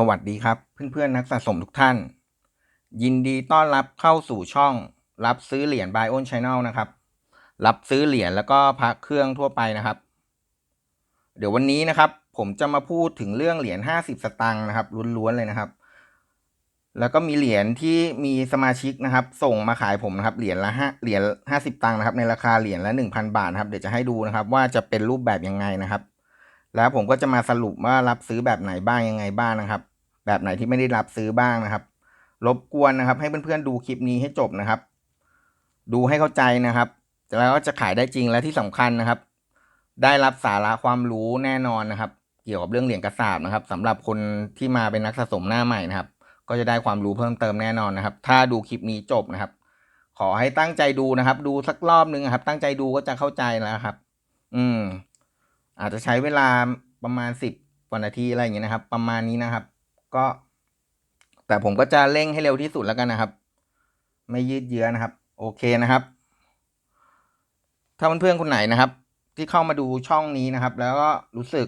สวัสดีครับ เพื่อนๆนักสะสมทุกท่าน ยินดีต้อนรับเข้าสู่ช่อง รับซื้อเหรียญ Buy on Channel นะครับ รับซื้อเหรียญแล้วก็พระเครื่องทั่วไปนะครับ เดี๋ยววันนี้นะครับ ผมจะมาพูดถึงเรื่องเหรียญ50 สตางค์นะครับล้วนๆเลยนะครับ แล้วก็มีเหรียญที่มีสมาชิกนะครับ ส่งมาขายผมนะครับเหรียญละห้าเหรียญห้าสิบตังค์นะครับ ในราคาเหรียญละหนึ่งพันบาทนะครับเดี๋ยวจะให้ดูนะครับ ว่าจะเป็นรูปแบบยังไงนะครับแล้วผมก็จะมาสรุปว่ารับซื้อแบบไหนบ้างยังไงบ้างนะครับ แบบไหนที่ไม่ได้รับซื้อบ้างนะครับ รบกวนนะครับ ให้เพื่อนๆดูคลิปนี้ให้จบนะครับ ดูให้เข้าใจนะครับแล้วก็จะขายได้จริงและที่สำคัญนะครับ ได้รับสาระความรู้แน่นอนนะครับ เกี่ยวกับเรื่องเหรียญกระสาบนะครับสำหรับคนที่มาเป็นนักสะสมหน้าใหม่นะครับ ก็จะได้ความรู้เพิ่มเติมแน่นอนนะครับ ถ้าดูคลิปนี้จบนะครับ ขอให้ตั้งใจดูนะครับ ดูสักรอบนึงนะครับ ตั้งใจดูก็จะเข้าใจแล้วครับ อืม อาจจะใช้เวลาประมาณสิบกว่านาทีอะไรอย่างเงี้ยนะครับ ประมาณนี้นะครับ ก็ แต่ผมก็จะเร่งให้เร็วที่สุดแล้วกันนะครับ ไม่ยืดเยื้อนะครับ โอเคนะครับ ถ้าเพื่อนๆคนไหนนะครับ ที่เข้ามาดูช่องนี้นะครับ แล้วก็รู้สึก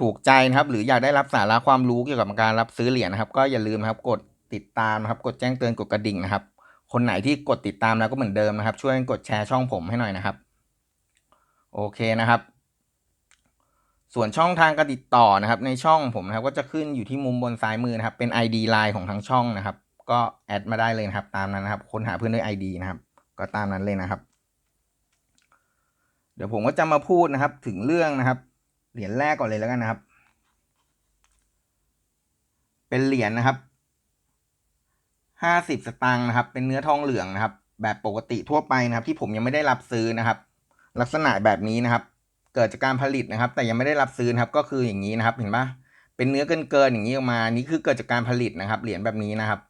ถูกใจนะครับ หรืออยากได้รับสาระความรู้เกี่ยวกับการรับซื้อเหรียญนะครับ ก็อย่าลืมนะครับ กดติดตามนะครับ กดแจ้งเตือนกดกระดิ่งนะครับ คนไหนที่กดติดตามแล้วก็เหมือนเดิมนะครับ ช่วยกดแชร์ช่องผมให้หน่อยนะครับ โอเคนะครับ ส่วนช่องทางการติดต่อนะครับ ในช่องผมนะครับก็จะขึ้นอยู่ที่มุมบนซ้ายมือนะครับ เป็น ID ไลน์ของทางช่องนะครับ ก็แอดมาได้เลยนะครับ ตามนั้นนะครับ ค้นหาเพื่อนด้วย ID นะครับ ก็ตามนั้นเลยนะครับ เดี๋ยวผมก็จะมาพูดนะครับ ถึงเรื่องนะครับ เหรียญแรกก่อนเลยแล้วกันนะครับ เป็นเหรียญนะครับห้าสิบสตางค์นะครับ เป็นเนื้อทองเหลืองนะครับ แบบปกติทั่วไปนะครับ ที่ผมยังไม่ได้รับซื้อนะครับ ลักษณะแบบนี้นะครับ เกิดจากการผลิตนะครับ แต่ยังไม่ได้รับซื้อนะครับก็คืออย่างนี้นะครับ เห็นปะเป็นเนื้อเกินเกินอย่างนี้ออกมานี่คือเกิดจากการผลิตนะครับเหรียญแบบนี้นะครับ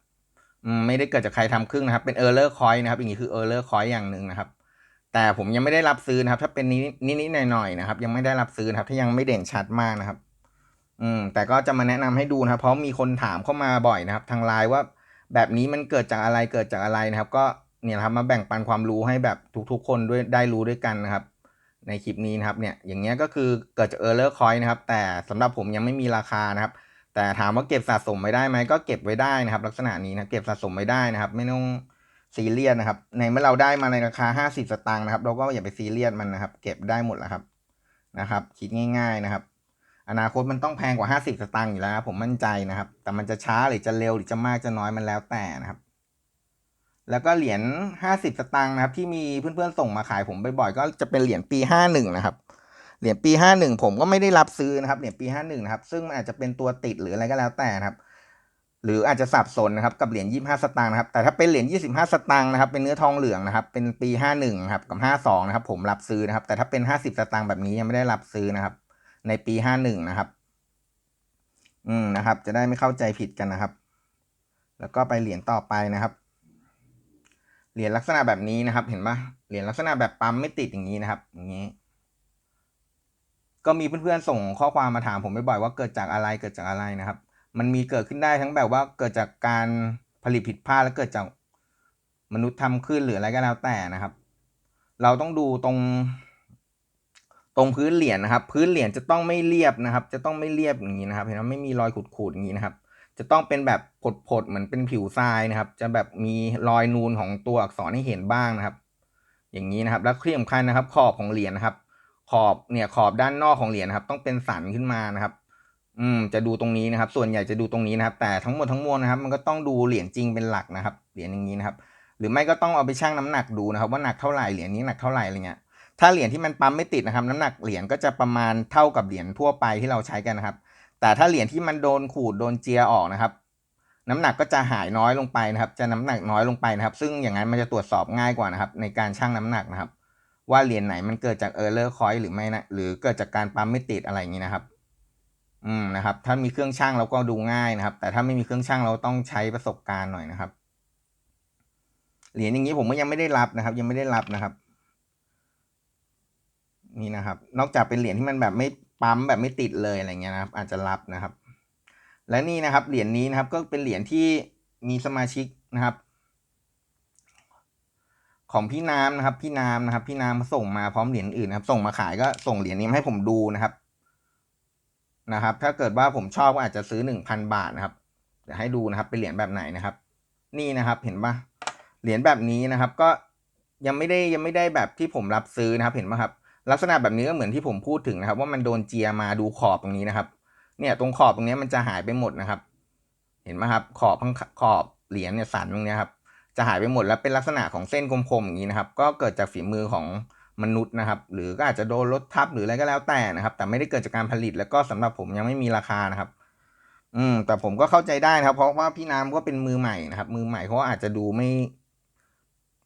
ไม่ได้เกิดจากใครทำครึ่งนะครับ เป็นเออร์เลอร์คอยนะครับอย่างนี้คือเออร์เลอร์คอยอย่างหนึ่งนะครับ แต่ผมยังไม่ได้รับซื้อนะครับ ถ้าเป็นนี้นิดๆหน่อยๆนะครับ ยังไม่ได้รับซื้อนะครับ ถ้ายังไม่เด่นชัดมากนะครับ อืม แต่ก็จะมาแนะนำให้ดูนะครับ เพราะมีคนถามเข้ามาบ่อยนะครับ ทางไลน์ว่าแบบนี้มันเกิดจากอะไรเกิดจากอะไรนะครับ ก็เนี่ยครับมาแบ่งปันความรู้ให้แบบทุกๆ คนด้วยได้รู้ด้วยกันนะครับ ในคลิปนี้นะครับเนี่ยอย่างเงี้ยก็คือเกิดจากเออร์เลอร์คอยนะครับ แต่สำหรับผมยังไม่มีราคานะครับ แต่ถามว่าเก็บสะสมไว้ได้ไหมก็เก็บไว้ได้นะครับ ลักษณะนี้นะเก็บสะสมไว้ได้นะครับ ไม่ต้องซีเรียสนะครับ ในเมื่อเราได้มาในราคา 50 สตางค์นะครับ เราก็อย่าไปซีเรียสมันนะครับ เก็บได้หมดแล้วครับนะครับ คิดง่าย ๆนะครับ อนาคตมันต้องแพงกว่า 50 สตางค์อยู่แล้ว ผมมั่นใจนะครับ แต่มันจะช้าหรือจะเร็วหรือจะมากจะน้อยมันแล้วแต่นะครับ แล้วก็เหรียญ50สตางค์นะครับ ที่มีเพื่อนๆส่งมาขายผมบ่อยๆก็จะเป็นเหรียญปี51นะครับเหรียญปี51ผมก็ไม่ได้รับซื้อนะครับเหรียญปี51นะครับ ซึ่งอาจจะเป็นตัวติดหรืออะไรก็แล้วแต่นะครับ หรืออาจจะสับสนนะครับกับเหรียญ25สตางค์นะครับ แต่ถ้าเป็นเหรียญ25สตางค์นะครับเป็นเนื้อทองเหลืองนะครับ เป็นปี51ครับกับ52นะครับ ผมรับซื้อนะครับ แต่ถ้าเป็น50สตางค์แบบนี้ยังไม่ได้รับซื้อนะครับ ในปี51นะครับ อืมนะครับ จะได้ไม่เข้าใจผิดกันนะครับ แล้วก็ไปเหรียญต่อไปนะครับ เหรียญลักษณะแบบนี้นะครับ เห็นปะเหรียญลักษณะแบบปั๊มไม่ติดอย่างนี้นะครับอย่างนี้ ก็มีเพื่อนๆส่งข้อความมาถามผมบ่อยๆว่าเกิดจากอะไรเกิดจากอะไรนะครับ มันมีเกิดขึ้นได้ทั้งแบบว่าเกิดจากการผลิตผิดพลาดและเกิดจากมนุษย์ทำขึ้นหรืออะไรก็แล้วแต่นะครับ เราต้องดูตรง ตรงพื้นเหรียญนะครับ พื้นเหรียญจะต้องไม่เรียบนะครับ จะต้องไม่เรียบอย่างนี้นะครับ เห็นไหมไม่มีรอยขูดๆอย่างนี้นะครับ จะต้องเป็นแบบผดๆเหมือนเป็นผิวทรายนะครับ จะแบบมีรอยนูนของตัวอักษรให้เห็นบ้างนะครับ อย่างนี้นะครับ แล้วที่สำคัญนะครับ ขอบของเหรียญนะครับ ขอบเนี่ยขอบด้านนอกของเหรียญนะครับ ต้องเป็นสันขึ้นมานะครับ อืม จะดูตรงนี้นะครับ ส่วนใหญ่จะดูตรงนี้นะครับ แต่ทั้งหมดทั้งมวลนะครับ มันก็ต้องดูเหรียญจริงเป็นหลักนะครับ เหรียญอย่างนี้นะครับ หรือไม่ก็ต้องเอาไปชั่งน้ำหนักดูนะครับ ว่าหนักเท่าไหร่เหรียญนี้หนักเท่าไหร่อะไรเงี้ยถ้าเหรียญที่มันปั๊มไม่ติดนะครับ น้ำหนักเหรียญก็จะประมาณเท่ากับเหรียญทั่วไปที่เราใช้กันนะครับ แต่ถ้าเหรียญที่มันโดนขูดโดนเจียออกนะครับ น้ำหนักก็จะหายน้อยลงไปนะครับ จะน้ำหนักน้อยลงไปนะครับ ซึ่งอย่างนั้นมันจะตรวจสอบง่ายกว่านะครับ ในการชั่งน้ำหนักนะครับ ว่าเหรียญไหนมันเกิดจากเออร์เลอร์คอยหรือไม่นะหรือเกิดจากการปั๊มไม่ติดอะไรอย่างนี้นะครับ อืมนะครับ ถ้ามีเครื่องชั่งเราก็ดูง่ายนะครับ แต่ถ้าไม่มีเครื่องชั่งเราต้องใช้ประสบการณ์หน่อยนะครับเหรียญอย่างนี้ผมก็ยังไม่ได้รับนะครับ ยังไม่ได้รับนะครับ นี่นะครับ นอกจากเป็นเหรียญที่มันแบบไม่ ปั๊มแบบไม่ติดเลยอะไรเงี้ยนะครับ อาจจะรับนะครับ และนี่นะครับเหรียญนี้นะครับก็เป็นเหรียญที่มีสมาชิกนะครับ ของพี่น้ำนะครับ พี่น้ำนะครับ พี่น้ำส่งมาพร้อมเหรียญอื่นนะครับ ส่งมาขายก็ส่งเหรียญนี้มาให้ผมดูนะครับนะครับ ถ้าเกิดว่าผมชอบก็อาจจะซื้อหนึ่งพันบาทนะครับเดี๋ยวให้ดูนะครับ เป็นเหรียญแบบไหนนะครับ นี่นะครับเห็นปะเหรียญแบบนี้นะครับ ก็ยังไม่ได้ยังไม่ได้แบบที่ผมรับซื้อนะครับ เห็นปะครับ ลักษณะแบบนี้ก็เหมือนที่ผมพูดถึงนะครับ ว่ามันโดนเจียมาดูขอบตรงนี้นะครับ เนี่ยตรงขอบตรงนี้มันจะหายไปหมดนะครับ เห็นไหมครับ ขอบข้างขอบเหรียญเนี่ยสันตรงนี้ครับจะหายไปหมดแล้วเป็นลักษณะของเส้นคมๆอย่างนี้นะครับ ก็เกิดจากฝีมือของมนุษย์นะครับ หรือก็อาจจะโดนรถทับหรืออะไรก็แล้วแต่นะครับ แต่ไม่ได้เกิดจากการผลิตแล้วก็สำหรับผมยังไม่มีราคานะครับ อืม แต่ผมก็เข้าใจได้นะครับ เพราะว่าพี่น้ำก็เป็นมือใหม่นะครับ มือใหม่เขาอาจจะดูไม่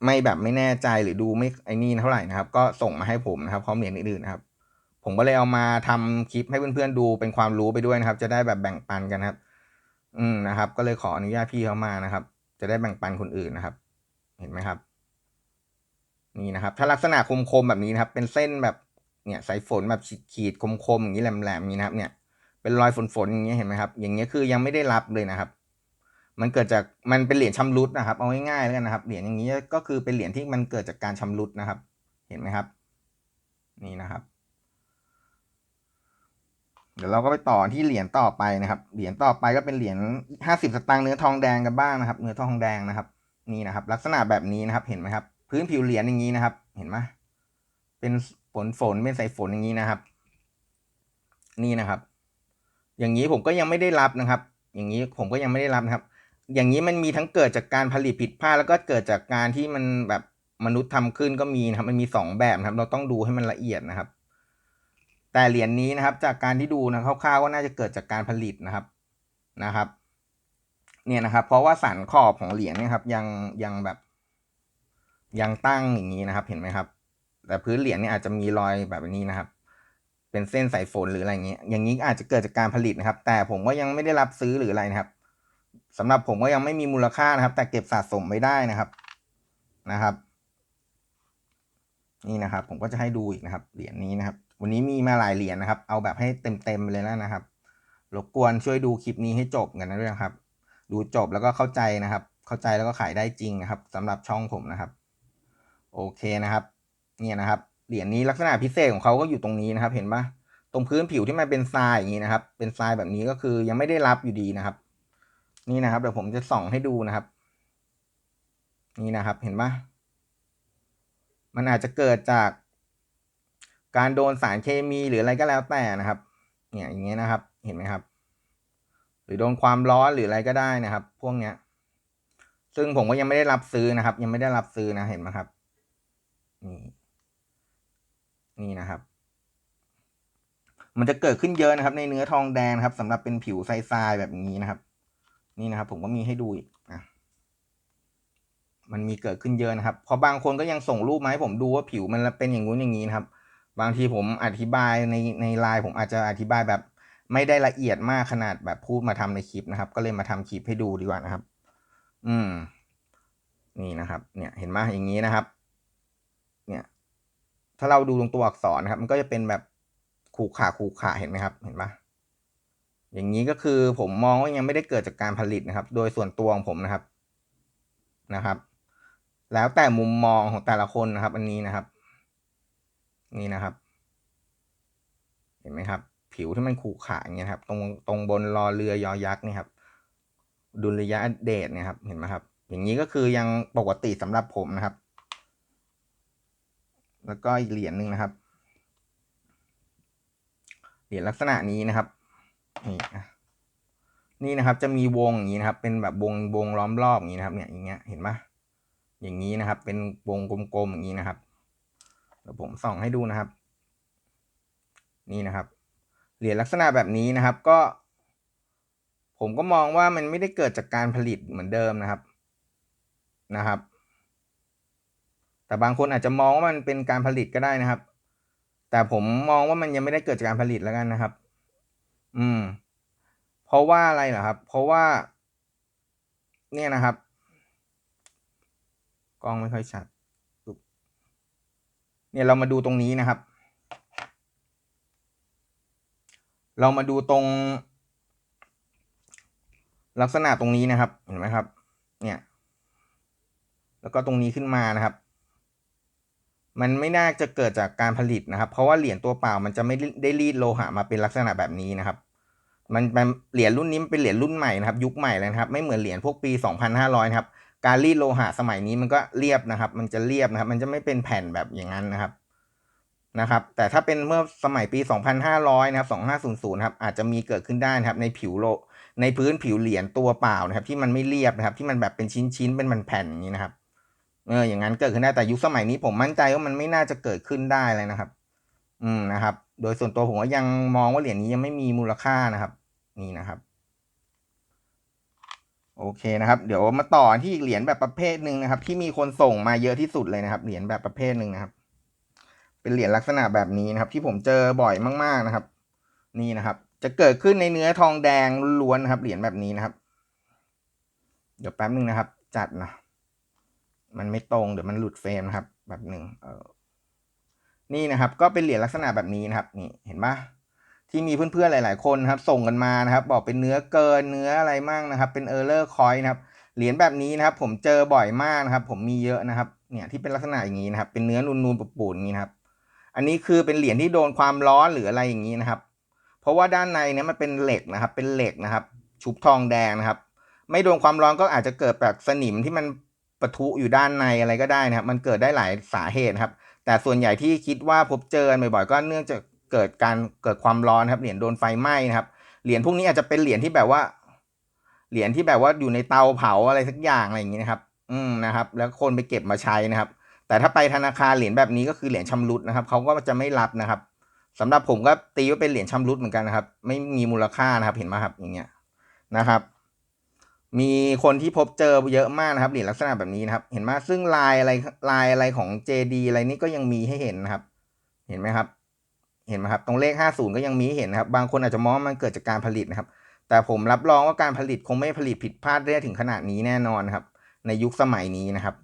ไม่แบบไม่แน่ใจหรือดูไม่ไอ้นี่เท่าไหร่นะครับ ก็ส่งมาให้ผมนะครับพร้อมเหรียญอื่นๆนะครับ ผมก็เลยเอามาทำคลิปให้เพื่อนๆดูเป็นความรู้ไปด้วยนะครับ จะได้แบบแบ่งปันกันครับ อืมนะครับ ก็เลยขออนุญาตพี่เขามานะครับ จะได้แบ่งปันคนอื่นนะครับ เห็นไหมครับ นี่นะครับ ถ้าลักษณะคมๆแบบนี้นะครับ เป็นเส้นแบบเนี่ยสายฝนแบบขีดคมๆอย่างนี้แหลมๆนี้นะครับ เนี่ยเป็นรอยฝนๆอย่างเงี้ยเห็นไหมครับ อย่างเงี้ยคือยังไม่ได้รับเลยนะครับ มันเกิดจากมันเป็นเหรียญชำรุดนะครับ เอาง่ายๆแล้วกันนะครับเหรียญอย่างนี้ก็คือเป็นเหรียญที่มันเกิดจากการชำรุดนะครับ เห็นไหมครับ นี่นะครับ เดี๋ยวเราก็ไปต่อที่เหรียญต่อไปนะครับ เหรียญต่อไปก็เป็นเหรียญห้าสิบสตางค์เนื้อทองแดงกันบ้างนะครับ เนื้อทองแดงนะครับ นี่นะครับ ลักษณะแบบนี้นะครับ เห็นไหมครับ พื้นผิวเหรียญอย่างนี้นะครับ เห็นไหมเป็นฝนฝนเป็นสายฝนอย่างนี้นะครับ นี่นะครับ อย่างนี้ผมก็ยังไม่ได้รับนะครับ อย่างนี้ผมก็ยังไม่ได้รับนะครับ อย่างนี้มันมีทั้งเกิดจากการผลิตผิดพลาดแล้วก็เกิดจากการที่มันแบบมนุษย์ทำขึ้นก็มีนะครับ มันมีสองแบบนะครับ เราต้องดูให้มันละเอียดนะครับ แต่เหรียญนี้นะครับ จากการที่ดูนะคร่าวๆก็น่าจะเกิดจากการผลิตนะครับนะครับ เนี่ยนะครับ เพราะว่าสันขอบของเหรียญนี่ครับ ยังยังแบบ ยังตั้งอย่างนี้นะครับ เห็นไหมครับ แต่พื้นเหรียญเนี่ยอาจจะมีรอยแบบนี้นะครับ เป็นเส้นสายฝนหรืออะไรเงี้ยอย่างนี้อาจจะเกิดจากการผลิตนะครับ แต่ผมก็ยังไม่ได้รับซื้อหรืออะไรนะครับ สำหรับผมก็ยังไม่มีมูลค่านะครับ แต่เก็บสะสมไม่ได้นะครับนะครับ นี่นะครับ ผมก็จะให้ดูอีกนะครับเหรียญนี้นะครับ วันนี้มีมาหลายเหรียญนะครับ เอาแบบให้เต็มๆเลยแล้วนะครับรบกวนช่วยดูคลิปนี้ให้จบกันนะด้วยครับ ดูจบแล้วก็เข้าใจนะครับ เข้าใจแล้วก็ขายได้จริงนะครับสำหรับช่องผมนะครับ โอเคนะครับ เนี่ยนะครับเหรียญนี้ลักษณะพิเศษของเขาก็อยู่ตรงนี้นะครับ เห็นปะตรงพื้นผิวที่มันเป็นทรายอย่างนี้นะครับ เป็นทรายแบบนี้ก็คือยังไม่ได้รับอยู่ดีนะครับ นี่นะครับเดี๋ยวผมจะส่องให้ดูนะครับ นี่นะครับเห็นปะมันอาจจะเกิดจาก การโดนสารเคมีหรืออะไรก็แล้วแต่นะครับ เนี่ยอย่างเงี้ยนะครับ เห็นไหมครับ หรือโดนความร้อนหรืออะไรก็ได้นะครับ พวกเนี้ย ซึ่งผมก็ยังไม่ได้รับซื้อนะครับ ยังไม่ได้รับซื้อนะเห็นไหมครับ นี่ นี่นะครับมันจะเกิดขึ้นเยอะนะครับ ในเนื้อทองแดงครับสำหรับเป็นผิวทรายๆแบบนี้นะครับ นี่นะครับ ผมก็มีให้ดูอีกนะมันมีเกิดขึ้นเยอะนะครับ พอบางคนก็ยังส่งรูปมาให้ผมดูว่าผิวมันเป็นอย่างงู้นอย่างนี้นะครับ บางทีผมอธิบายในในไลน์ผมอาจจะอธิบายแบบ ไม่ได้ละเอียดมากขนาดแบบพูดมาทำในคลิปนะครับ ก็เลยมาทำคลิปให้ดูดีกว่านะครับ อืม นี่นะครับ เนี่ย เห็นไหมอย่างนี้นะครับ เนี่ย ถ้าเราดูตรงตัวอักษรนะครับ มันก็จะเป็นแบบขู่ขาขู่ขาเห็นไหมครับ เห็นปะ อย่างนี้ก็คือผมมองว่ายังไม่ได้เกิดจากการผลิตนะครับ โดยส่วนตัวของผมนะครับนะครับ แล้วแต่มุมมองของแต่ละคนนะครับ อันนี้นะครับ นี่นะครับ เห็นไหมครับ ผิวที่มันขู่ขาอย่างเงี้ยครับ ตรงตรงบนรอเรือยอยักษ์นี่ครับ ดุลยะเดชเนี่ยครับ เห็นไหมครับ อย่างนี้ก็คือยังปกติสำหรับผมนะครับ แล้วก็อีกเหรียญหนึ่งนะครับเหรียญลักษณะนี้นะครับ นี่นะนี่นะครับจะมีวงอย่างนี้นะครับ เป็นแบบวงวงล้อมรอบอย่างนี้นะครับ เนี่ยอย่างเงี้ยเห็นปะอย่างนี้นะครับ เป็นวงกลมๆอย่างนี้นะครับเดี๋ยวผมส่องให้ดูนะครับ นี่นะครับเหรียญลักษณะแบบนี้นะครับก็ ผมก็มองว่ามันไม่ได้เกิดจากการผลิตเหมือนเดิมนะครับนะครับ แต่บางคนอาจจะมองว่ามันเป็นการผลิตก็ได้นะครับ แต่ผมมองว่ามันยังไม่ได้เกิดจากการผลิตแล้วกันนะครับ อืม เพราะว่าอะไรเหรอครับ เพราะว่า เนี่ยนะครับ กล้องไม่ค่อยชัด เนี่ยเรามาดูตรงนี้นะครับ เรามาดูตรง ลักษณะตรงนี้นะครับ เห็นไหมครับ เนี่ย แล้วก็ตรงนี้ขึ้นมานะครับ มันไม่น่าจะเกิดจากการผลิตนะครับ เพราะว่าเหรียญตัวเปล่ามันจะไม่ได้รีดโลหะมาเป็นลักษณะแบบนี้นะครับ มันเป็นเหรียญรุ่นนี้เป็นเหรียญรุ่นใหม่นะครับ ยุคใหม่เลยนะครับ ไม่เหมือนเหรียญพวกปี 2,500นะครับ การรีดโลหะสมัยนี้มันก็เรียบนะครับ มันจะเรียบนะครับ มันจะไม่เป็นแผ่นแบบอย่างนั้นนะครับนะครับ แต่ถ้าเป็นเมื่อสมัยปี 2,500นะครับ2500ครับอาจจะมีเกิดขึ้นได้นะครับ ในผิวโล ในพื้นผิวเหรียญตัวเปล่านะครับ ที่มันไม่เรียบนะครับ ที่มันแบบเป็นชิ้นๆเป็นมันแผ่นอย่างนี้นะครับ เอออย่างนั้นเกิดขึ้นได้แต่ยุคสมัยนี้ผมมั่นใจว่ามันไม่น่าจะเกิดขึ้นได้เลยนะครับ อืมนะครับ โดยส่วนตัวผมก็ยังมองว่าเหรียญนี้ยังไม่มีมูลค่านะครับ นี่นะครับ โอเคนะครับ เดี๋ยวมาต่อที่อีกเหรียญแบบประเภทหนึ่งนะครับ ที่มีคนส่งมาเยอะที่สุดเลยนะครับ เหรียญแบบประเภทหนึ่งนะครับ เป็นเหรียญลักษณะแบบนี้นะครับ ที่ผมเจอบ่อยมาก ๆนะครับ นี่นะครับ จะเกิดขึ้นในเนื้อทองแดงล้วนนะครับ เหรียญแบบนี้นะครับ เดี๋ยวแป๊บนึงนะครับ จัดนะ มันไม่ตรงเดี๋ยวมันหลุดเฟรมนะครับ แบบหนึ่งเออนี่นะครับ ก็เป็นเหรียญลักษณะแบบนี้นะครับ นี่เห็นปะที่มีเพื่อนๆหลาย ๆ คนนะครับ ส่งกันมานะครับ บอกเป็นเนื้อเกินเนื้ออะไรมั่งนะครับ เป็นเออร์เลอร์คอยนะครับเหรียญแบบนี้นะครับ ผมเจอบ่อยมากนะครับ ผมมีเยอะนะครับ เนี่ยที่เป็นลักษณะอย่างนี้นะครับ เป็นเนื้อนูนๆปูดๆอย่างนี้นะครับ อันนี้คือเป็นเหรียญที่โดนความร้อนหรืออะไรอย่างนี้นะครับ เพราะว่าด้านในเนี่ยมันเป็นเหล็กนะครับ เป็นเหล็กนะครับ ชุบทองแดงนะครับ ไม่โดนความร้อนก็อาจจะเกิดแบบสนิมที่มัน ปะทุอยู่ด้านในอะไรก็ได้นะครับ มันเกิดได้หลายสาเหตุครับ แต่ส่วนใหญ่ที่คิดว่าพบเจอบ่อยๆก็เนื่องจากเกิดการเกิดความร้อนครับเหรียญโดนไฟไหม้นะครับเหรียญพวกนี้อาจจะเป็นเหรียญที่แบบว่าเหรียญที่แบบว่าอยู่ในเตาเผาอะไรสักอย่างอะไรอย่างนี้นะครับ อืมนะครับ แล้วคนไปเก็บมาใช้นะครับ แต่ถ้าไปธนาคารเหรียญแบบนี้ก็คือเหรียญชำรุดนะครับเขาก็จะไม่รับนะครับสำหรับผมก็ตีว่าเป็นเหรียญชำรุดเหมือนกันนะครับ ไม่มีมูลค่านะครับเห็นไหมครับอย่างเงี้ยนะครับ มีคนที่พบเจอเยอะมากนะครับเหรียญลักษณะแบบนี้นะครับ เห็นไหมซึ่งลายอะไรลายอะไรของ JD อะไรนี่ก็ยังมีให้เห็นนะครับ เห็นไหมครับ เห็นไหมครับ ตรงเลข 50 ก็ยังมีให้เห็นนะครับ บางคนอาจจะมองว่ามันเกิดจากการผลิตนะครับ แต่ผมรับรองว่าการผลิตคงไม่ผลิตผิดพลาดได้ถึงขนาดนี้แน่นอนครับ ในยุคสมัยนี้นะครับ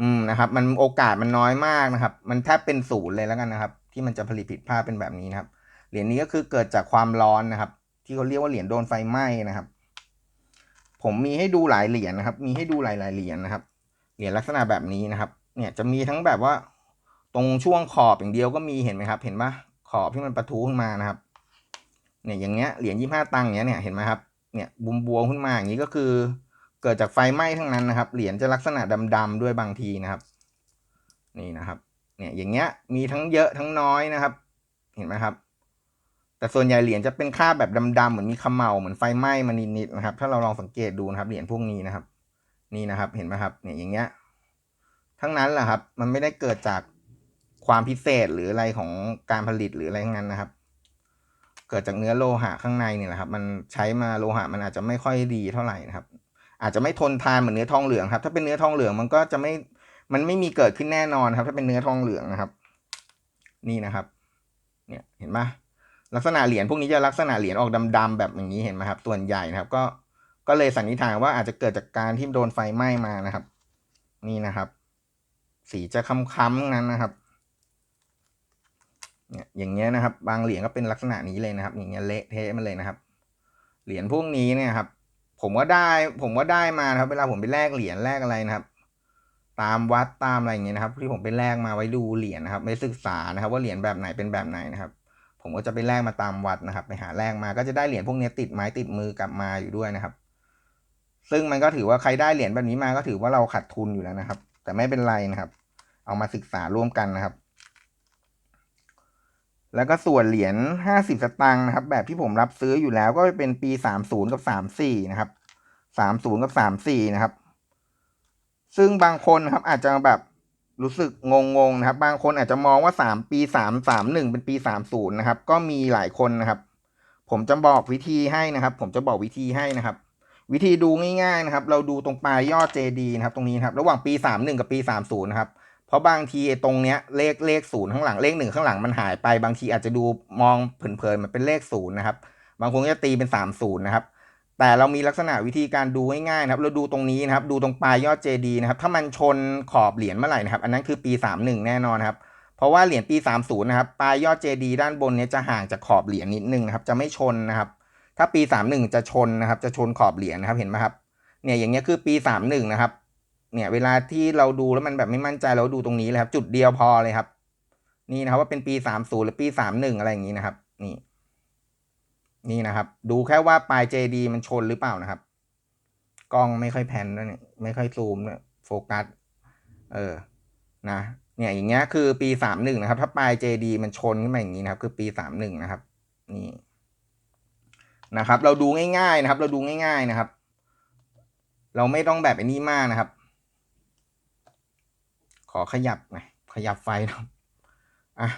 อืมนะครับ มันโอกาสมันน้อยมากนะครับ มันแทบเป็นศูนย์เลยแล้วกันนะครับ ที่มันจะผลิตผิดพลาดเป็นแบบนี้นะครับ เหรียญนี้ก็คือเกิดจากความร้อนนะครับ ที่เขาเรียกว่าเหรียญโดนไฟไหม้นะครับ ผมมีให้ดูหลายเหรียญนะครับ มีให้ดูหลายๆเหรียญนะครับ เหรียญลักษณะแบบนี้นะครับ เนี่ยจะมีทั้งแบบว่า ตรงช่วงขอบอย่างเดียวก็มีเห็นไหมครับ เห็นปะขอบที่มันประทุขึ้นมานะครับ เนี่ยอย่างเงี้ยเหรียญยี่ห้าตังค์เนี้ยเนี่ยเห็นไหมครับ เนี่ยบุมบวมขึ้นมาอย่างนี้ก็คือ เกิดจากไฟไหม้ทั้งนั้นนะครับ เหรียญจะลักษณะดำๆด้วยบางทีนะครับ นี่นะครับ เนี่ยอย่างเงี้ยมีทั้งเยอะทั้งน้อยนะครับ เห็นไหมครับ แต่ส่วนใหญ่เหรียญจะเป็นคราบแบบดำๆเหมือนมีขมเมาเหมือนไฟไหม้มานิดๆนะครับ ถ้าเราลองสังเกตดูนะครับเหรียญพวกนี้นะครับ นี่นะครับเห็นไหมครับเนี่ยอย่างเงี้ย ทั้งนั้นแหละครับ มันไม่ได้เกิดจากความพิเศษหรืออะไรของการผลิตหรืออะไรงั้นนะครับ เกิดจากเนื้อโลหะข้างในเนี่ยแหละครับ มันใช้มาโลหะมันอาจจะไม่ค่อยดีเท่าไหร่นะครับ อาจจะไม่ทนทานเหมือนเนื้อทองเหลืองครับ ถ้าเป็นเนื้อทองเหลืองมันก็จะไม่มันไม่มีเกิดขึ้นแน่นอนครับ ถ้าเป็นเนื้อทองเหลืองนะครับ นี่นะครับ เนี่ยเห็นไหม ลักษณะเหรียญพวกนี้จะลักษณะเหรียญออกดำๆแบบอย่างนี้เห็นไหมครับ ส่วนใหญ่นะครับ ก็ก็เลยสันนิษฐานว่าอาจจะเกิดจากการที่โดนไฟไหม้มานะครับ นี่นะครับ สีจะค้ำๆนั้นนะครับเนี่ยอย่างเงี้ยนะครับ บางเหรียญก็เป็นลักษณะนี้เลยนะครับ อย่างเงี้ยเละเทะมันเลยนะครับ เหรียญพวกนี้เนี่ยครับ ผมก็ได้ผมก็ได้มานะครับ เวลาผมไปแลกเหรียญแลกอะไรนะครับ ตามวัดตามอะไรอย่างเงี้ยนะครับ ที่ผมไปแลกมาไว้ดูเหรียญนะครับ ไปศึกษานะครับ ว่าเหรียญแบบไหนเป็นแบบไหนนะครับ ผมก็จะไปแลกมาตามวัดนะครับ ไปหาแลกมาก็จะได้เหรียญพวกนี้ติดไม้ติดมือกลับมาอยู่ด้วยนะครับ ซึ่งมันก็ถือว่าใครได้เหรียญแบบนี้มาก็ถือว่าเราขาดทุนอยู่แล้วนะครับ แต่ไม่เป็นไรนะครับ เอามาศึกษาร่วมกันนะครับ แล้วก็ส่วนเหรียญห้าสิบสตางค์นะครับ แบบที่ผมรับซื้ออยู่แล้วก็เป็นปีสามศูนย์กับสามสี่นะครับสามศูนย์กับสามสี่นะครับ ซึ่งบางคนนะครับอาจจะแบบ รู้สึกงงๆนะครับ บางคนอาจจะมองว่าสามปีสามสามหนึ่งเป็นปีสามศูนย์นะครับ ก็มีหลายคนนะครับ ผมจะบอกวิธีให้นะครับ ผมจะบอกวิธีให้นะครับ วิธีดูง่ายๆนะครับ เราดูตรงปลายยอด JD นะครับ ตรงนี้นะครับ ระหว่างปีสามหนึ่งกับปีสามศูนย์นะครับ เพราะบางทีตรงเนี้ยเลขเลขศูนย์ข้างหลังเลขหนึ่งข้างหลังมันหายไป บางทีอาจจะดูมองเผินๆมันเป็นเลขศูนย์นะครับ บางคนจะตีเป็นสามศูนย์นะครับ แต่เรามีลักษณะวิธีการดูง่ายๆนะครับเราดูตรงนี้นะครับ ดูตรงปลายยอด JD นะครับ ถ้ามันชนขอบเหรียญเมื่อไหร่นะครับ อันนั้นคือปี 31 แน่นอนครับ เพราะว่าเหรียญปี 30 นะครับ ปลายยอด JD ด้านบนเนี้ยจะห่างจากขอบเหรียญนิดนึงนะครับ จะไม่ชนนะครับ ถ้าปี 31 จะชนนะครับ จะชนขอบเหรียญนะครับ เห็นไหมครับ เนี่ย อย่างเงี้ยคือปี 31 นะครับ เนี่ย เวลาที่เราดูแล้วมันแบบไม่มั่นใจเราดูตรงนี้เลยครับ จุดเดียวพอเลยครับ นี่นะครับว่าเป็นปี 30 หรือปี 31 อะไรอย่างนี้นะครับ นี่ นี่นะครับ ดูแค่ว่าปลายเจดีมันชนหรือเปล่านะครับ กล้องไม่ค่อยแพนด้วยเนี่ยไม่ค่อยซูมเนี่ยโฟกัส เออ นะ เนี่ยอย่างเงี้ยคือปีสามหนึ่งนะครับ ถ้าปลายเจดีมันชนขึ้นมาอย่างนี้นะครับ คือปีสามหนึ่งนะครับ นี่นะครับ เราดูง่ายๆนะครับ เราดูง่าย ๆนะครับ เราไม่ต้องแบบไอ้นี้มากนะครับ ขอขยับหน่อยขยับไฟนะอะ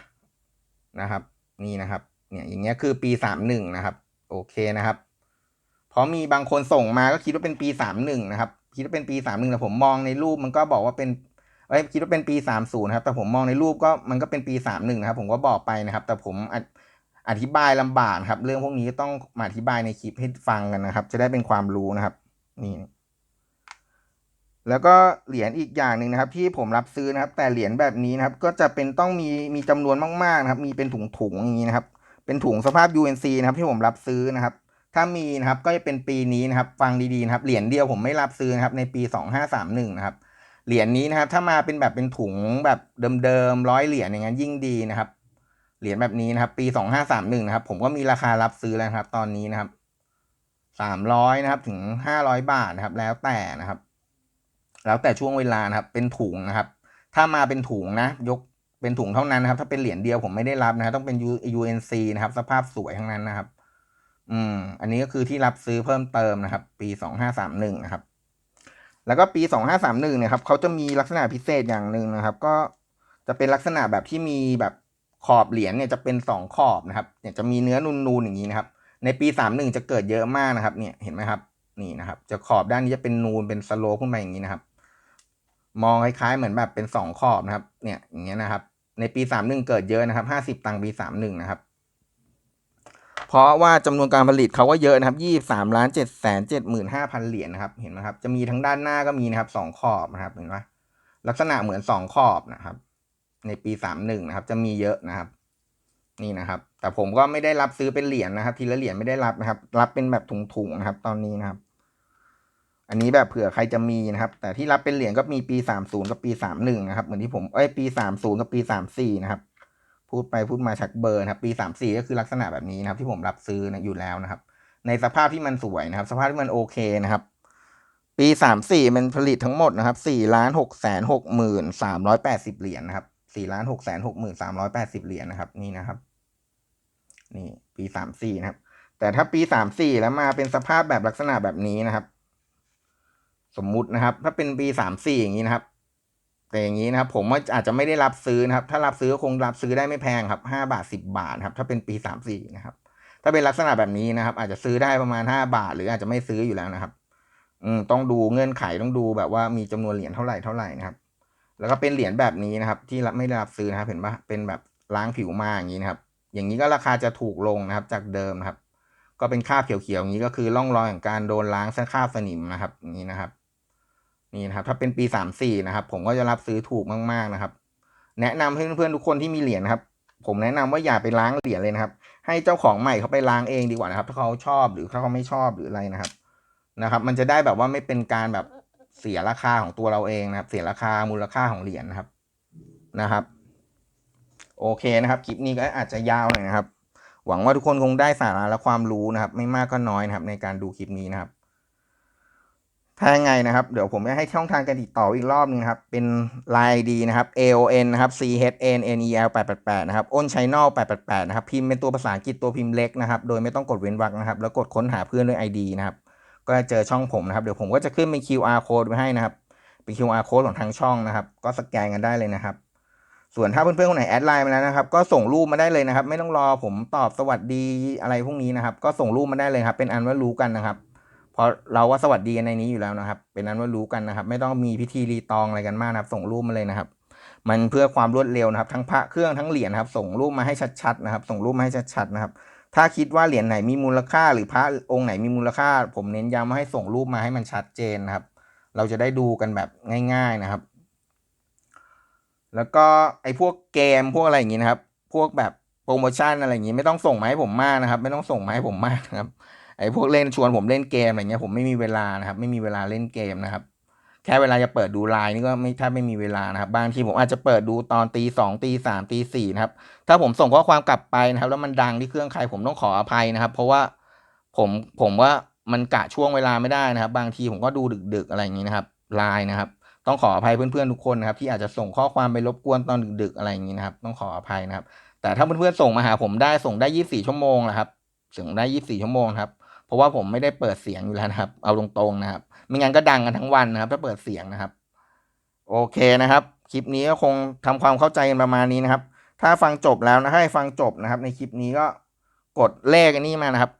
นะครับ นี่นะครับ เนี่ยอย่างเงี้ยคือปีสามหนึ่งนะครับ โอเคนะครับ เพราะมีบางคนส่งมาก็คิดว่าเป็นปีสามหนึ่งนะครับ คิดว่าเป็นปีสามหนึ่งแต่ผมมองในรูปมันก็บอกว่าเป็นเอ้ยคิดว่าเป็นปีสามศูนย์ครับ แต่ผมมองในรูปก็มันก็เป็นปีสามหนึ่งนะครับ ผมก็บอกไปนะครับ แต่ผมอธิอธิบายลำบากครับ เรื่องพวกนี้ต้องมาอธิบายในคลิปให้ฟังกันนะครับ จะได้เป็นความรู้นะครับ นี่แล้วก็เหรียญอีกอย่างหนึ่งนะครับ ที่ผมรับซื้อนะครับ แต่เหรียญแบบนี้นะครับ ก็จะเป็นต้องมีมีจำนวนมากๆนะครับ มีเป็นถุงๆอย่างนี้นะครับ เป็นถุงสภาพ UNC นะครับที่ผมรับซื้อนะครับ ถ้ามีนะครับก็จะเป็นปีนี้นะครับ ฟังดีๆนะครับ เหรียญเดียวผมไม่รับซื้อนะครับในปีสองห้าสามหนึ่งนะครับ เหรียญนี้นะครับ ถ้ามาเป็นแบบเป็นถุงแบบเดิมๆร้อยเหรียญอย่างนั้นยิ่งดีนะครับ เหรียญแบบนี้นะครับ ปีสองห้าสามหนึ่งนะครับ ผมก็มีราคารับซื้อแล้วครับ ตอนนี้นะครับสามร้อยนะครับถึงห้าร้อยบาทนะครับ แล้วแต่นะครับ แล้วแต่ช่วงเวลานะครับ เป็นถุงนะครับ ถ้ามาเป็นถุงนะ ยก เป็นถุงเท่านั้นนะครับ ถ้าเป็นเหรียญเดียวผมไม่ได้รับนะครับต้องเป็น UNC นะครับ สภาพสวยทั้งนั้นนะครับ อืม อันนี้ก็คือที่รับซื้อเพิ่มเติมนะครับ ปีสองห้าสามหนึ่งนะครับ แล้วก็ปีสองห้าสามหนึ่งเนี่ยครับ เขาจะมีลักษณะพิเศษอย่างหนึ่งนะครับ ก็จะเป็นลักษณะแบบที่มีแบบขอบเหรียญเนี่ยจะเป็นสองขอบนะครับ เนี่ยจะมีเนื้อนูนๆอย่างนี้นะครับ ในปีสามหนึ่งจะเกิดเยอะมากนะครับ เนี่ยเห็นไหมครับ นี่นะครับ จะขอบด้านนี้จะเป็นนูนเป็นสโลขึ้นมาอย่างนี้นะครับ มองคล้ายๆเหมือนแบบเป็นสองขอบนะครับ เนี่ยอย่างเงี้ยนะครับ ในปีสามหนึ่งเกิดเยอะนะครับห้าสิบตังค์ปีสามหนึ่งนะครับ เพราะว่าจำนวนการผลิตเขาก็เยอะนะครับยี่สามล้านเจ็ดแสนเจ็ดหมื่นห้าพันเหรียญนะครับ เห็นไหมครับ จะมีทั้งด้านหน้าก็มีนะครับสองขอบนะครับ เห็นไหมลักษณะเหมือนสองขอบนะครับ ในปีสามหนึ่งนะครับ จะมีเยอะนะครับ นี่นะครับ แต่ผมก็ไม่ได้รับซื้อเป็นเหรียญนะครับ ทีละเหรียญไม่ได้รับนะครับ รับเป็นแบบถุงๆนะครับ ตอนนี้นะครับ อันนี้แบบเผื่อใครจะมีนะครับ แต่ที่รับเป็นเหรียญก็มีปีสามศูนย์กับปีสามหนึ่งนะครับ เหมือนที่ผมเอ้ยปีสามศูนย์กับปีสามสี่นะครับ พูดไปพูดมาชักเบอร์นะครับ ปีสามสี่ก็คือลักษณะแบบนี้นะครับ ที่ผมรับซื้อนะอยู่แล้วนะครับ ในสภาพที่มันสวยนะครับ สภาพที่มันโอเคนะครับ ปีสามสี่มันผลิตทั้งหมดนะครับสี่ล้านหกแสนหกหมื่นสามร้อยแปดสิบเหรียญนะครับสี่ล้านหกแสนหกหมื่นสามร้อยแปดสิบเหรียญนะครับ นี่นะครับ นี่ปีสามสี่นะครับ แต่ถ้าปีสามสี่แล้วมาเป็นสภาพแบบลักษณะแบบนี้นะครับ สมมุตินะครับ ถ้าเป็นปีสามสี่อย่างนี้นะครับ แต่อย่างนี้นะครับ ผมว่าอาจจะไม่ได้รับซื้อนะครับ ถ้ารับซื้อก็คงรับซื้อได้ไม่แพงครับห้าบาทสิบบาทครับ ถ้าเป็นปีสามสี่นะครับ ถ้าเป็นลักษณะแบบนี้นะครับ อาจจะซื้อได้ประมาณห้าบาท หรืออาจจะไม่ซื้ออยู่แล้วนะครับ อืมต้องดูเงื่อนไขต้องดูแบบว่ามีจำนวนเหรียญเท่าไหร่เท่าไหร่นะครับ แล้วก็เป็นเหรียญแบบนี้นะครับ ที่ไม่ได้รับซื้อนะครับ เห็นปะเป็นแบบล้างผิวมาอย่างนี้นะครับ อย่างนี้ก็ราคาจะถูกลงนะครับ จากเดิมนะครับ ก็เป็นคราบเขียวๆอย่างนี้ก็คือร่องรอยของการโดนล้างเส้นคราบสนิมนะครับนี้นะครับ นี่นะครับถ้าเป็นปีสามสี่นะครับ ผมก็จะรับซื้อถูกมากๆนะครับ แนะนำให้เพื่อนๆทุกคนที่มีเหรียญนะครับ ผมแนะนำว่าอย่าไปล้างเหรียญเลยนะครับ ให้เจ้าของใหม่เขาไปล้างเองดีกว่านะครับ ถ้าเขาชอบหรือถ้าเขาไม่ชอบหรืออะไรนะครับนะครับ มันจะได้แบบว่าไม่เป็นการแบบเสียราคาของตัวเราเองนะครับ เสียราคามูลค่าของเหรียญนะครับนะครับ โอเคนะครับคลิปนี้ก็อาจจะยาวหน่อยนะครับ หวังว่าทุกคนคงได้สาระและความรู้นะครับ ไม่มากก็น้อยนะครับ ในการดูคลิปนี้นะครับ ถ้ายังไงนะครับ เดี๋ยวผมจะให้ช่องทางการติดต่ออีกรอบนึงนะครับ เป็น Line ID นะครับ AON นะครับ CHNNEL 888นะครับ on channel 888นะครับ พิมพ์เป็นตัวภาษาอังกฤษตัวพิมพ์เล็กนะครับ โดยไม่ต้องกดเว้นวรรคนะครับ แล้วกดค้นหาเพื่อนด้วย ID นะครับ ก็จะเจอช่องผมนะครับ เดี๋ยวผมก็จะขึ้นเป็น QR code ไว้ให้นะครับ เป็น QR code ของทางช่องนะครับ ก็สแกนกันได้เลยนะครับ ส่วนถ้าเพื่อนๆคนไหนแอดไลน์มาแล้วนะครับ ก็ส่งรูปมาได้เลยนะครับ ไม่ต้องรอผมตอบสวัสดีอะไรพวกนี้นะครับ ก็ส่งรูปมาได้เลยครับ เป็นอันว่ารู้กันนะครับ พราะเราว่าสวัสดีกันในนี้อยู่แล้วนะครับ เป็นอันว่ารู้กันนะครับ ไม่ต้องมีพิธีรีตองอะไรกันมากนะครับ ส่งรูปมาเลยนะครับ มันเพื่อความรวดเร็วนะครับ ทั้งพระเครื่องทั้งเหรียญนะครับ ส่งรูปมาให้ชัดๆนะครับ ส่งรูปมาให้ชัดๆนะครับ ถ้าคิดว่าเหรียญไหนมีมูลค่า หรือพระองค์ไหนมีมูลค่า ผมเน้นย้ำว่าให้ส่งรูปมาให้มันชัดเจนนะครับ เราจะได้ดูกันแบบง่าย ๆนะครับ แล้วก็ไอ้พวกเกมพวกอะไรอย่างงี้นะครับ พวกแบบโปรโมชั่นอะไรอย่างงี้ไม่ต้องส่งมาให้ผมมากนะครับ ไม่ต้องส่งมาให้ผมมากนะครับ ไอ้พวกเล่นชวนผมเล่นเกมอะไรเงี้ยผมไม่มีเวลานะครับ ไม่มีเวลาเล่นเกมนะครับ แค่เวลาจะเปิดดูไลน์นี่ก็ไม่แทบไม่มีเวลานะครับ บางทีผมอาจจะเปิดดูตอนตีสองตีสามตีสี่นะครับ ถ้าผมส่งข้อความกลับไปนะครับ แล้วมันดังที่เครื่องใครผมต้องขออภัยนะครับ เพราะว่าผมผมว่ามันกะช่วงเวลาไม่ได้นะครับ บางทีผมก็ดูดึก ๆ อะไรอย่างนี้นะครับไลน์นะครับ ต้องขออภัยเพื่อนๆทุกคนนะครับ ที่อาจจะส่งข้อความไปรบกวนตอนดึก ๆ อะไรอย่างนี้นะครับ ต้องขออภัยนะครับ แต่ถ้าเพื่อนๆส่งมาหาผมได้ส่งได้ยี่สิบสี่ชั่วโมงนะครับส่งได้ยี่สิบสี่ชั่วโมงครับ ราะว่าผมไม่ได้เปิดเสียงอยู่แล้วนะครับ เอาตรงๆนะครับไม่งั้นก็ดังกันทั้งวันนะครับ ถ้าเปิดเสียงนะครับ โอเคนะครับ คลิปนี้ก็คงทำความเข้าใจกันประมาณนี้นะครับ ถ้าฟังจบแล้วนะให้ฟังจบนะครับ ในคลิปนี้ก็กดเลขนนี้มานะครับ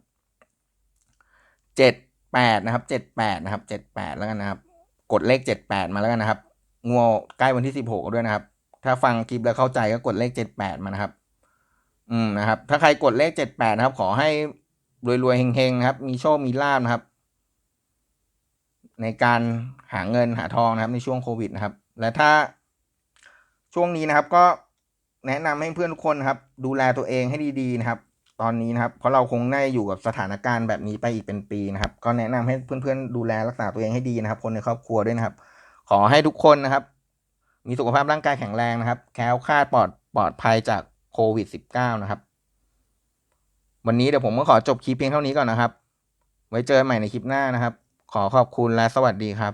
เจ็ดแปดนะครับเจ็ดแปดนะครับเจ็ดแปดแล้วกันนะครับ กดเลขเจ็ดแปดมาแล้วกันนะครับงัวใกล้วันที่สิบหกด้วยนะครับ ถ้าฟังคลิปแล้วเข้าใจก็กดเลขเจ็ดแปดมานะครับ อืมนะครับ ถ้าใครกดเลขเจ็ดแปดนะครับ ขอให้ รวยๆเฮงๆครับ มีโชค มีลาบนะครับ ในการหาเงินหาทองนะครับ ในช่วงโควิดนะครับ และถ้าช่วงนี้นะครับ ก็แนะนำให้เพื่อนทุกคนครับ ดูแลตัวเองให้ดีๆนะครับ ตอนนี้นะครับเพราะเราคงได้อยู่กับสถานการณ์แบบนี้ไปอีกเป็นปีนะครับ ก็แนะนำให้เพื่อนๆดูแลรักษาตัวเองให้ดีนะครับ คนในครอบครัวด้วยนะครับ ขอให้ทุกคนนะครับ มีสุขภาพร่างกายแข็งแรงนะครับ แคล้วคลาดปลอดปลอดภัยจากโควิด -19 นะครับ วันนี้เดี๋ยวผมก็ขอจบคลิปเพียงเท่านี้ก่อนนะครับ ไว้เจอกันใหม่ในคลิปหน้านะครับ ขอขอบคุณและสวัสดีครับ